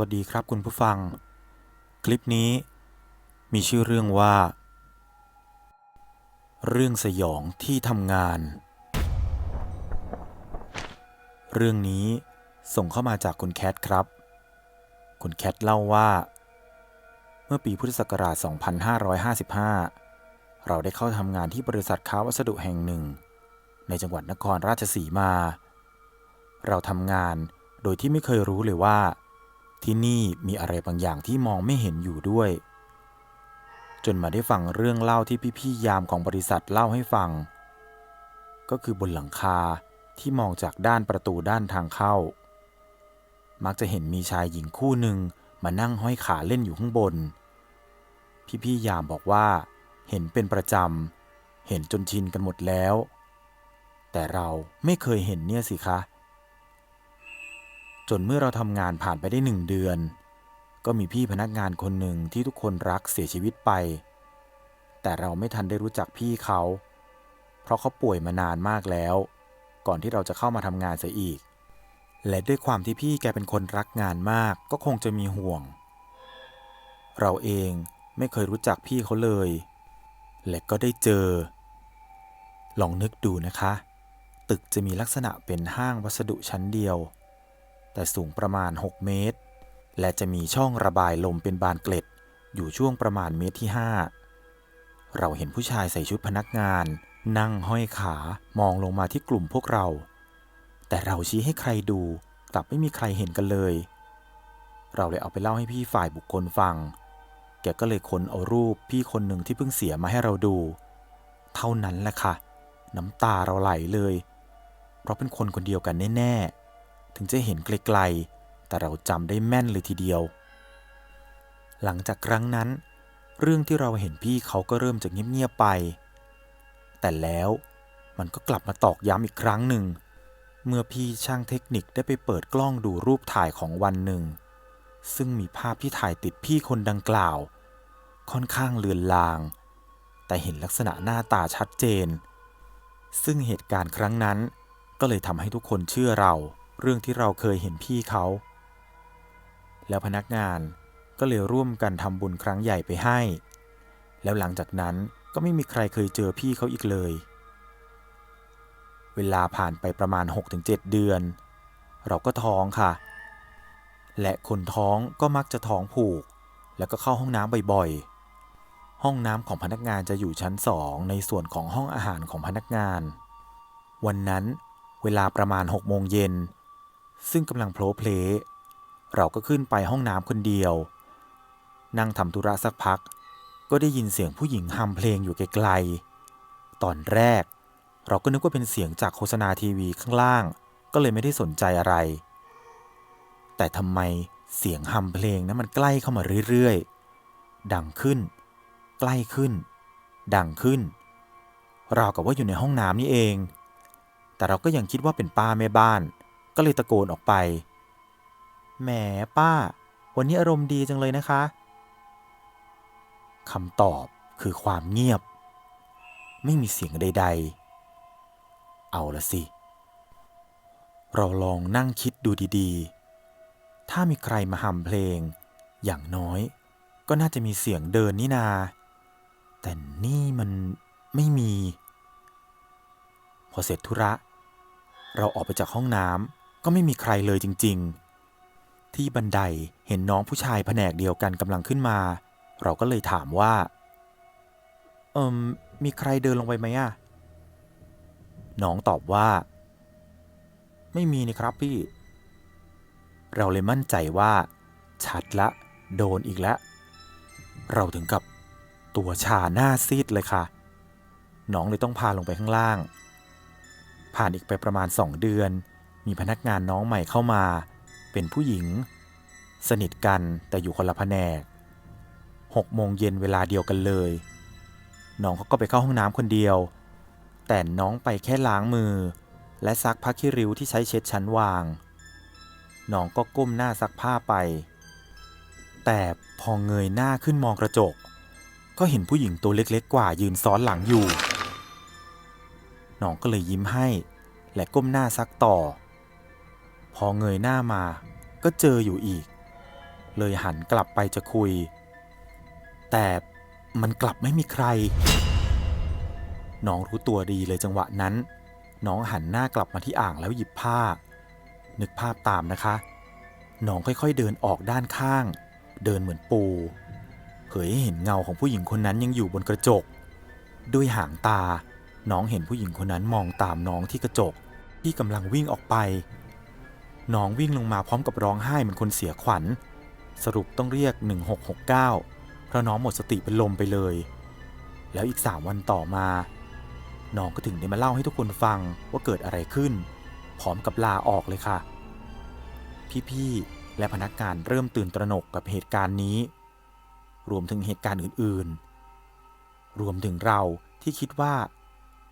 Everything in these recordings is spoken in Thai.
วัสดีครับคุณผู้ฟัง คลิปนี้มีชื่อเรื่องว่า เรื่องสยองที่ทำงาน เรื่องนี้ส่งเข้ามาจากคุณแคทครับ คุณแคทเล่าว่า เมื่อปีพุทธศักราช 2555 เราได้เข้าทำงานที่บริษัทค้าวัสดุแห่งหนึ่ง ในจังหวัดนครราชสีมา เราทำงานโดยที่ไม่เคยรู้เลยว่า ที่นี่มีอะไรบางอย่างที่มองไม่เห็นอยู่ด้วย จนมาได้ฟังเรื่องเล่าที่พี่ๆยามของบริษัทเล่าให้ฟัง ก็คือบนหลังคาที่มองจากด้านประตูด้านทางเข้า มักจะเห็นมีชายหญิงคู่หนึ่งมานั่งห้อยขาเล่นอยู่ข้างบน พี่ๆยามบอกว่าเห็นเป็นประจำ เห็นจนชินกันหมดแล้ว แต่เราไม่เคยเห็นเนี่ยสิคะ จนเมื่อเราทำงานผ่านไปได้หนึ่งเดือน ก็มีพี่พนักงานคนหนึ่งที่ทุกคนรักเสียชีวิตไป แต่เราไม่ทันได้รู้จักพี่เขา เพราะเขาป่วยมานานมากแล้ว ก่อนที่เราจะเข้ามาทำงานเสียอีก และด้วยความที่พี่แกเป็นคนรักงานมากก็คงจะมีห่วง เราเองไม่เคยรู้จักพี่เขาเลย และก็ได้เจอ ลองนึกดูนะคะ ตึกจะมีลักษณะเป็นห้างวัสดุชั้นเดียว แต่สูงประมาณ 6 เมตร และจะมีช่องระบายลมเป็นบานเกล็ด อยู่ช่วงประมาณเมตรที่ 5 เราเห็นผู้ชายใส่ชุดพนักงาน นั่งห้อยขามองลงมาที่กลุ่มพวกเรา แต่เราชี้ให้ใครดูกลับไม่มีใครเห็นกันเลย เราเลยเอาไปเล่าให้พี่ฝ่ายบุคคลฟัง แกก็เลยค้นเอารูปพี่คนหนึ่งที่เพิ่งเสียมาให้เราดู เท่านั้นแหละค่ะ น้ำตาเราไหลเลย เพราะเป็นคนคนเดียวกันแน่ ๆ ถึงจะเห็นไกลๆ แต่เราจำได้แม่นเลยทีเดียว หลังจากครั้งนั้น เรื่องที่เราเห็นพี่เขาก็เริ่มจะเงียบๆไป แต่แล้วมันก็กลับมาตอกย้ำอีกครั้งหนึ่ง เมื่อพี่ช่างเทคนิคได้ไปเปิดกล้องดูรูปถ่ายของวันหนึ่ง ซึ่งมีภาพที่ถ่ายติดพี่คนดังกล่าว ค่อนข้างเลือนลาง แต่เห็นลักษณะหน้าตาชัดเจน ซึ่งเหตุการณ์ครั้งนั้นก็เลยทำให้ทุกคนเชื่อเรา เรื่องที่เราเคยเห็นพี่เขา แล้วพนักงานก็เลยร่วมกันทำบุญครั้งใหญ่ไปให้ แล้วหลังจากนั้นก็ไม่มีใครเคยเจอพี่เขาอีกเลย เวลาผ่านไปประมาณ 6-7 เดือน เราก็ท้องค่ะ และคนท้องก็มักจะท้องผูก แล้วก็เข้าห้องน้ำบ่อยๆ ห้องน้ำของพนักงานจะอยู่ชั้นสองในส่วนของห้องอาหารของพนักงาน วันนั้นเวลาประมาณ6โมงเย็น ซึ่งกำลังโพลเพลเราก็ขึ้นไปห้องน้ำคนเดียว นั่งทำธุระสักพัก ก็ได้ยินเสียงผู้หญิงฮัมเพลงอยู่ไกลๆ ตอนแรก เราก็นึกว่าเป็นเสียงจากโฆษณาทีวีข้างล่าง ก็เลยไม่ได้สนใจอะไร แต่ทำไมเสียงฮัมเพลงนั้นมันใกล้เข้ามาเรื่อยๆ ดังขึ้น ใกล้ขึ้น ดังขึ้นราวกับว่าอยู่ในห้องน้ำนี่เอง แต่เราก็ยังคิดว่าเป็นป้าแม่บ้าน ก็เลยตะโกนออกไป แหมป้า วันนี้อารมณ์ดีจังเลยนะคะคำตอบคือความเงียบ ไม่มีเสียงใด ๆ เอาละสิ เราลองนั่งคิดดูดีๆ ถ้ามีใครมาฮัมเพลง อย่างน้อยก็น่าจะมีเสียงเดินนี่นา แต่นี่มันไม่มี พอเสร็จธุระ เราออกไปจากห้องน้ำ ไม่มีใครเลยจริง ๆ ที่บันไดเห็นน้องผู้ชายแผนกเดียวกันกำลังขึ้นมา เราก็เลยถามว่า เอิมมีใครเดินลงไปไหมอะน้องตอบว่า ไม่มีนี่ครับพี่ เราเลยมั่นใจว่า ชัดละโดนอีกแล้ว เราถึงกับตัวชาหน้าซีดเลยค่ะ น้องเลยต้องพาลงไปข้างล่าง ผ่านอีกไปประมาณสองเดือน มีพนักงานน้องใหม่เข้ามา เป็นผู้หญิง สนิทกันแต่อยู่คนละแผนกหกโมงเย็นเวลาเดียวกันเลย น้องเขาก็ไปเข้าห้องน้ำคนเดียว แต่น้องไปแค่ล้างมือ และซักผ้าขี้ริ้วที่ใช้เช็ดชั้นวาง น้องก็ก้มหน้าซักผ้าไป แต่พอเงยหน้าขึ้นมองกระจก ก็เห็นผู้หญิงตัวเล็กๆกว่ายืนซ้อนหลังอยู่น้องก็เลยยิ้มให้ และก้มหน้าซักต่อ พอเงยหน้ามาก็เจออยู่อีก เลยหันกลับไปจะคุย แต่มันกลับไม่มีใคร น้องรู้ตัวดีเลยจังหวะนั้น น้องหันหน้ากลับมาที่อ่างแล้วหยิบผ้า นึกภาพตามนะคะ น้องค่อยๆเดินออกด้านข้าง เดินเหมือนปู เผยให้เห็นเงาของผู้หญิงคนนั้นยังอยู่บนกระจก ด้วยหางตา น้องเห็นผู้หญิงคนนั้นมองตามน้องที่กระจกที่กำลังวิ่งออกไป น้องวิ่งลงมาพร้อมกับร้องไห้เหมือนคนเสียขวัญ สรุปต้องเรียก 1669 เพราะน้องหมดสติเป็นลมไปเลย แล้วอีก3วันต่อมา น้องก็ถึงได้มาเล่าให้ทุกคนฟังว่าเกิดอะไรขึ้น พร้อมกับลาออกเลยค่ะ พี่ๆ และพนักงานเริ่มตื่นตระหนกกับเหตุการณ์นี้ รวมถึงเหตุการณ์อื่นๆ รวมถึงเราที่คิดว่า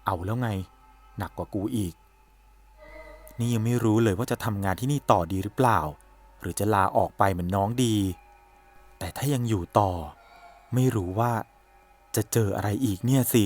เอาแล้วไง หนักกว่ากูอีก นี่ยังไม่รู้เลยว่าจะทำงานที่นี่ต่อดีหรือเปล่า หรือจะลาออกไปเหมือนน้องดี แต่ถ้ายังอยู่ต่อ ไม่รู้ว่าจะเจออะไรอีกเนี่ยสิ